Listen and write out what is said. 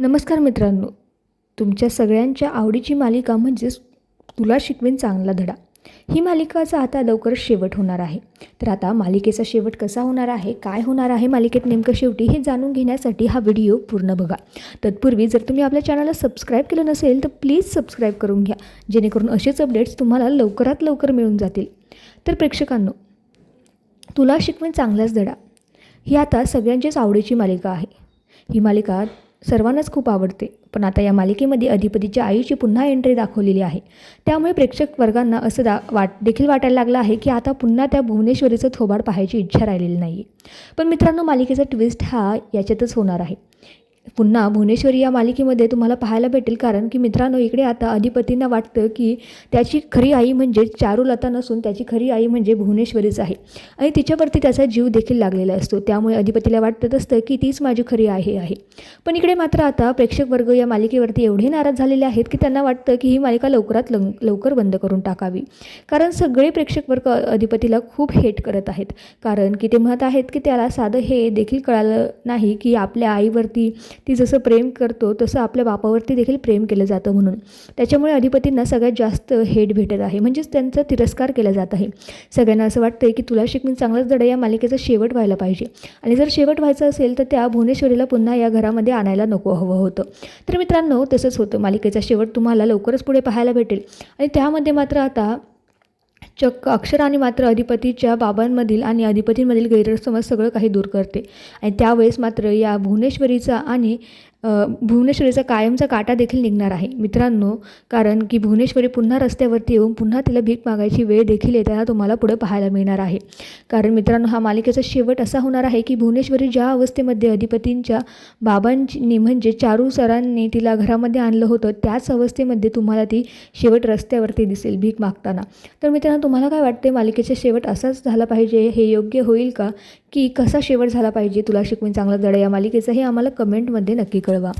नमस्कार मित्रांनो तुमच्या सगळ्यांच्या आवडीची मालिका म्हणजेच तुला शिकवेन चांगला धडा. ही मालिकाचा आता लवकरच शेवट होणार आहे. तर आता मालिकेचा शेवट कसा होणार आहे काय होणार आहे मालिकेत नेमकं शेवटी हे जाणून घेण्यासाठी हा व्हिडिओ पूर्ण बघा. तत्पूर्वी जर तुम्ही आपल्या चॅनलला सबस्क्राईब केलं नसेल तर प्लीज सबस्क्राईब करून घ्या जेणेकरून असेच अपडेट्स तुम्हाला लवकरात लवकर मिळून जातील. तर प्रेक्षकांनो तुला शिकवेन चांगलाच धडा. ही आता सगळ्यांचीच आवडीची मालिका आहे. ही मालिका सर्वांनाच खूप आवडते. पण आता या मालिकेमध्ये अधिपतीच्या आईची पुन्हा एंट्री दाखवलेली आहे. त्यामुळे प्रेक्षक वर्गांना असं दा वाट देखील वाटायला लागलं आहे की आता पुन्हा त्या भुवनेश्वरीचं थोबाड पाहायची इच्छा राहिलेली नाही पण मित्रांनो मालिकेचा ट्विस्ट हा याच्यातच होणार आहे. पुन्हा भुवनेश्वरी या मालिकेमध्ये तुम्हाला पाहायला भेटेल. कारण की मित्रांनो इकडे आता अधिपतींना वाटतं की त्याची खरी आई म्हणजे चारुलता नसून त्याची खरी आई म्हणजे भुवनेश्वरीच आहे. आणि तिच्यावरती त्याचा जीव देखील लागलेला असतो. त्यामुळे अधिपतीला वाटत असतं की तीच माझी खरी आई आहे. पण इकडे मात्र आता प्रेक्षक वर्ग या मालिकेवरती एवढे नाराज झालेले आहेत की त्यांना वाटतं की ही मालिका लवकरात लव लवकर बंद करून टाकावी. कारण सगळे प्रेक्षक वर्ग अधिपतीला खूप हेट करत आहेत. कारण की ते म्हणत आहेत की त्याला साधं हे देखील कळालं नाही की आपल्या आईवरती ती जसं प्रेम करतो तसं आपल्या बापावरती देखील प्रेम केलं जातं म्हणून. त्याच्यामुळे अधिपतींना सगळ्यात जास्त हेट भेटत आहे. म्हणजेच त्यांचा तिरस्कार केला जात आहे. सगळ्यांना असं वाटतं आहे की तुला शिकून चांगलाच धडा या मालिकेचा शेवट व्हायला पाहिजे. आणि जर शेवट व्हायचं असेल तर त्या भुवनेश्वरीला पुन्हा या घरामध्ये आणायला नको हवं होतं. तर मित्रांनो तसंच होतं. मालिकेचा शेवट तुम्हाला लवकरच पुढे पाहायला भेटेल. आणि त्यामध्ये मात्र आता चक्क अक्षराने मात्र अधिपतीच्या बाबांमधील आणि अधिपतींमधील गैरसमज सगळं काही दूर करते. आणि त्यावेळेस मात्र या भुवनेश्वरीचा आणि भुवनेश्वरीचा कायमचा काटा देखील निघणार आहे. मित्रांनो कारण की भुवनेश्वरी पुन्हा रस्त्यावरती येऊन पुन्हा तिला भीक मागायची वेळ देखील येताना तुम्हाला पुढे पाहायला मिळणार आहे. कारण मित्रांनो हा मालिकेचा शेवट असा होणार आहे की भुवनेश्वरी ज्या अवस्थेमध्ये अधिपतींच्या बाबांनी म्हणजे चारू सरांनी तिला घरामध्ये आणलं होतं त्याच अवस्थेमध्ये तुम्हाला ती शेवट रस्त्यावरती दिसेल भीक मागताना. तर मित्रांनो तुम्हाला काय वाटते मालिकेचा शेवट असाच झाला पाहिजे? हे योग्य होईल का? की कसा शेवट झाला पाहिजे? तुला शिकवून चांगला दडा या मालिकेचं हे आम्हाला कमेंटमध्ये नक्की कळवा.